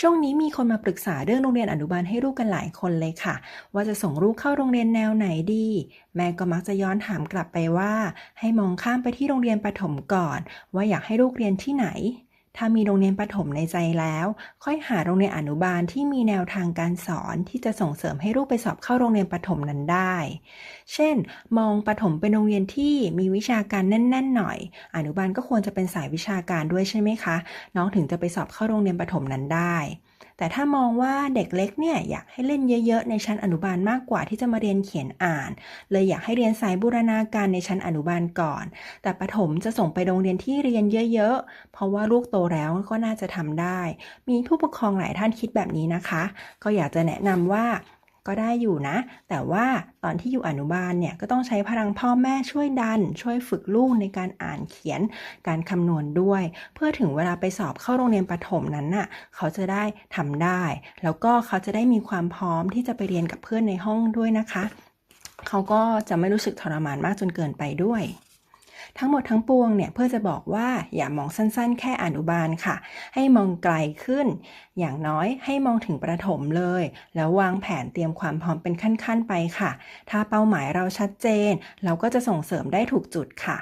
ช่วงนี้มีคนมาปรึกษาเรื่องโรงเรียนอนุบาลให้ลูกกันหลายคนเลยค่ะ ว่าจะส่งลูกเข้าโรงเรียนแนวไหนดี แม่ก็มักจะย้อนถามกลับไปว่า ให้มองข้ามไปที่โรงเรียนประถมก่อน ว่าอยากให้ลูกเรียนที่ไหน ถ้ามีโรงเรียนประถมในใจแล้ว ค่อยหาโรงเรียนอนุบาลที่มีแนวทางการสอนที่จะส่งเสริมให้ลูกไปสอบเข้าโรงเรียนประถมนั้นได้ เช่น มองประถมเป็นโรงเรียนที่มีวิชาการแน่น ๆ หน่อย อนุบาลก็ควรจะเป็นสายวิชาการด้วยใช่ไหมคะ น้องถึงจะไปสอบเข้าโรงเรียนประถมนั้นได้ แต่ถ้ามองว่าเด็กเล็กเนี่ยอยากให้เล่นเยอะๆ ในชั้นอนุบาลมากกว่าที่จะมาเรียนเขียนอ่าน เลยอยากให้เรียนสายบูรณาการในชั้นอนุบาลก่อน แต่ประถมจะส่งไปโรงเรียนที่เรียนเยอะๆ เพราะว่าลูกโตแล้วก็น่าจะทำได้ มีผู้ปกครองหลายท่านคิดแบบนี้นะคะ ก็อยากจะแนะนำว่า ก็ได้อยู่นะ แต่ว่าตอนที่อยู่อนุบาลเนี่ยก็ต้องใช้พลังพ่อแม่ช่วยดัน ช่วยฝึกลูกในการอ่านเขียนการคำนวณด้วย เพื่อถึงเวลาไปสอบเข้าโรงเรียนประถมนั้นน่ะเขาจะได้ทำได้ แล้วก็เขาจะได้มีความพร้อมที่จะไปเรียนกับเพื่อนในห้องด้วยนะคะ เขาก็จะไม่รู้สึกทรมานมากจนเกินไปด้วย ทั้งหมดทั้งปวงเนี่ยเพื่อจะบอกว่าอย่ามองสั้นๆ แค่อนุบาลค่ะ ให้มองไกลขึ้น อย่างน้อยให้มองถึงประถมเลย แล้ววางแผนเตรียมความพร้อมเป็นขั้นๆไปค่ะ ถ้าเป้าหมายเราชัดเจน เราก็จะส่งเสริมได้ถูกจุดค่ะ